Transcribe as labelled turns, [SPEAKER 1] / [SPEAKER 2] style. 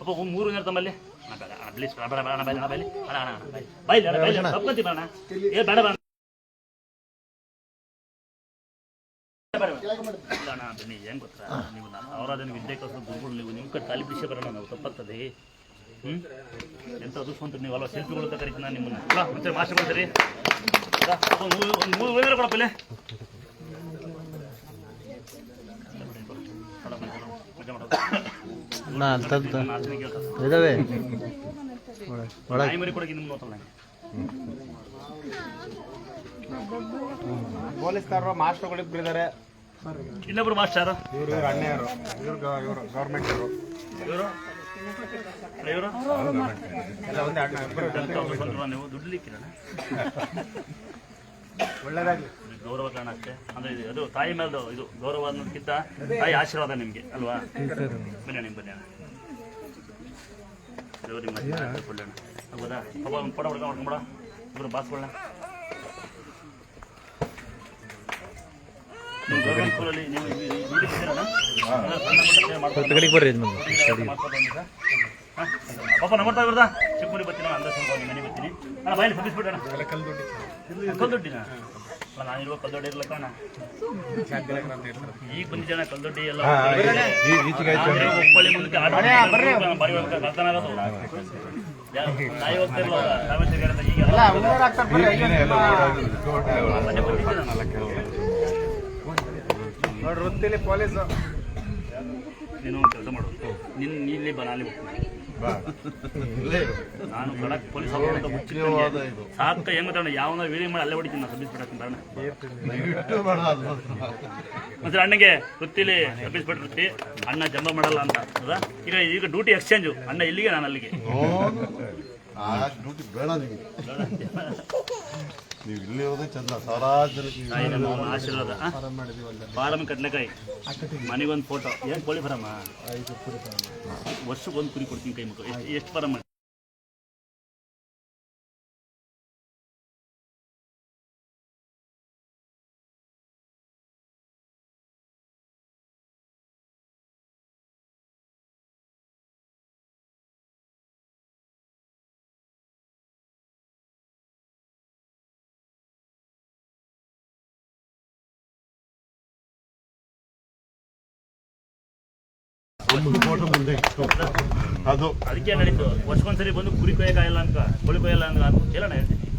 [SPEAKER 1] ಅಪ್ಪ ಮೂರು ಜನ ಬೇಡ ಗೊತ್ತಾ ನೀವು ನಾನು ಅವರಾದನ್ನು ವಿದ್ಯೆ ಕಲಿಸೋ ಗುರುಗಳು ನೀವು ಕಡೆ ತಾಲಿ ಬಿಸಿ ಬರೋಣ ನಾವು ತಪ್ಪಾಗ್ತದೆ ಹ್ಞೂ ಎಂತ ಅದೃಷ್ಟವಂತ ನೀವು ಅಲ್ವಾ ಮಾಸ್ಟರ್ ಬರ್ತೀರಿ ಒಂದು ಮೂರು ಕೊಡಪ್ಪ
[SPEAKER 2] ನಾ
[SPEAKER 1] ಕೇಳ್ತಾರೆ
[SPEAKER 2] ಇದಾವೆ? ಒಳಗೆ.
[SPEAKER 3] ಪೊಲೀಸ್ನವರು ಇದ್ದಾರೆ
[SPEAKER 1] ಇನ್ನೊಬ್ರು ಮಾಸ್ಟರ್?
[SPEAKER 3] ಇವರು ಇವ್ರ ಅಣ್ಣೆಯವರು. ಇವ್ರು ಇವರು ಗೌರ್ಮೆಂಟ್ ಅವರು.
[SPEAKER 1] ಇವರು? ಇವರು?
[SPEAKER 3] ಎಲ್ಲ ಒಂದೇ ಅಣ್ಣ
[SPEAKER 1] ನೀವು ದುಡ್ಡು
[SPEAKER 3] ಒಳ್ಳೇದಾಗ್ಲಿ.
[SPEAKER 1] ಗೌರವ ಕಾರಣ ಅಷ್ಟೇ ಅಂದ್ರೆ ಇದು ಅದು ತಾಯಿ ಮೇಲೆ ಇದು ಗೌರವ ಅನ್ನೋದಕ್ಕಿಂತ ತಾಯಿ ಆಶೀರ್ವಾದ ನಿಮಗೆ ಅಲ್ವಾ? ಬನ್ನಿ ಅಣ್ಣ, ಬನ್ನಿ. ಅಣ್ಣ. ದೇವ್ರು ನಿಮ್ಮ ಆಶೀರ್ವಾದ ಕೊಡ್ಲಿ ಅಣ್ಣ. ಹೌದಾ? ಅವ ಒಂದು ಫೋಟೋ ಹೊಡ್ಕೊಂಡು ಹೊಡ್ಕೊಂಬಿಡ. ಇಬ್ಬರು ಬಾಸ್ಕೊಳ್ಳ ನೀವು ಗೌರ್ಮೆಂಟ್ ಸ್ಕೂಲಲ್ಲಿ ನೀವು
[SPEAKER 2] ಬರ್ರಿ
[SPEAKER 1] ಇವ್ರದ? ಚಿಕ್ಕಮರಿ ಬರ್ತೀನಿ ಅಂದ ಸ್ವಲ್ಪ ಮನೆ ಬರ್ತೀನಿ. ಬಾಯಲ್ಲಿ ಬಂದಿಸ್ಬಿಡೋಣ ಈಗ ಜನ ಎಲ್ಲ? ಹುಬ್ಬಳ್ಳಿ ಮುಂದಕ್ಕೆ ಬಾರಿ ಕಳ್ತನ ಆಗೋದು. ನಾಯಿ ರಾಮೇಶ್ವರ.
[SPEAKER 3] ನೋಡ್ರಿ ವೃತ್ತಿಲಿ ಪೊಲೀಸು.
[SPEAKER 1] ನೀನು ಕೆಲಸ ಮಾಡು. ನಿನ್ನ ನೀ ಇಲ್ಲಿ ಬಾ ಹೋಗ್ತೀನಿ. ನಾನು ಖಡಕ್ ಪೊಲೀಸ್ ಅವ್ರು ಅಂತ ಮುಚ್ಚಿಟ್ಟಂಗೆ ಸಾಕ ಹೆಂಗ್ ಗೊತ್ತಣ್ಣ? ಯಾವನ ವೀಡಿಯೋ ಮಾಡಿ ಅಲ್ಲೇ ಹೊಡಿತೀನಿ ನಾನು ಸಬ್ಮಿಟ್ ಬಿಡಕ್ಕೆ ಬರೋಣ ಮತ್ತೆ ಅಣ್ಣಗೆ ವೃತ್ತಿಲಿ ಸಬ್ಮಿಟ್ ವೃತ್ತಿ ಅಣ್ಣ ಜಂಬ ಮಾಡಲ್ಲ ಅಂತ. ಈಗ ಈಗ ಡ್ಯೂಟಿ ಎಕ್ಸ್ಚೇಂಜು ಅಣ್ಣ ಇಲ್ಲಿಗೆ ನಾನು ಅಲ್ಲಿಗೆ.
[SPEAKER 4] ಡ್ಯೂಟಿ ಬೇಡ ನಿಮಗೆ. ನೀವು ಇಲ್ಲಿ ಚಂದ. ಸಾವಿರಾರು ಜನಕ್ಕೆ
[SPEAKER 1] ತಾಯಿ ನಮ್ಮ ಮಾವನ ಆಶೀರ್ವಾದ. ಆ? ಫಾರಂ ಕಡ್ಲೆಕಾಯಿ. ಮನೆಗೊಂದು ಫೋಟೋ ಏನ್ ಕೋಳಿ ಫಾರಮ್ಮ? ವರ್ಷಕ್ಕೊಂದು ಕುರಿ ಕೊಡ್ತೀನಿ ಕೈ ಮಕ್ಕಳು ಎಷ್ಟು ಎಷ್ಟು ಫಾರಮ್
[SPEAKER 4] ಒಂದು ಫೋಟೋ ಮುಂದೆ ಅದು
[SPEAKER 1] ಅದಕ್ಕೆ ನಡೀತು. ವರ್ಷಕ್ಕೊಂದ್ಸರಿ ಬಂದು ಕುರಿ ಕೊಯ್ಯಕ್ಕಾಗಲ್ಲ ಅಂತ, ಕೊಳಿ ಕೊಯ್ಯಲ್ಲ ಅಂತ ಹೇಳೋಣ ಹೇಳ್ತೀನಿ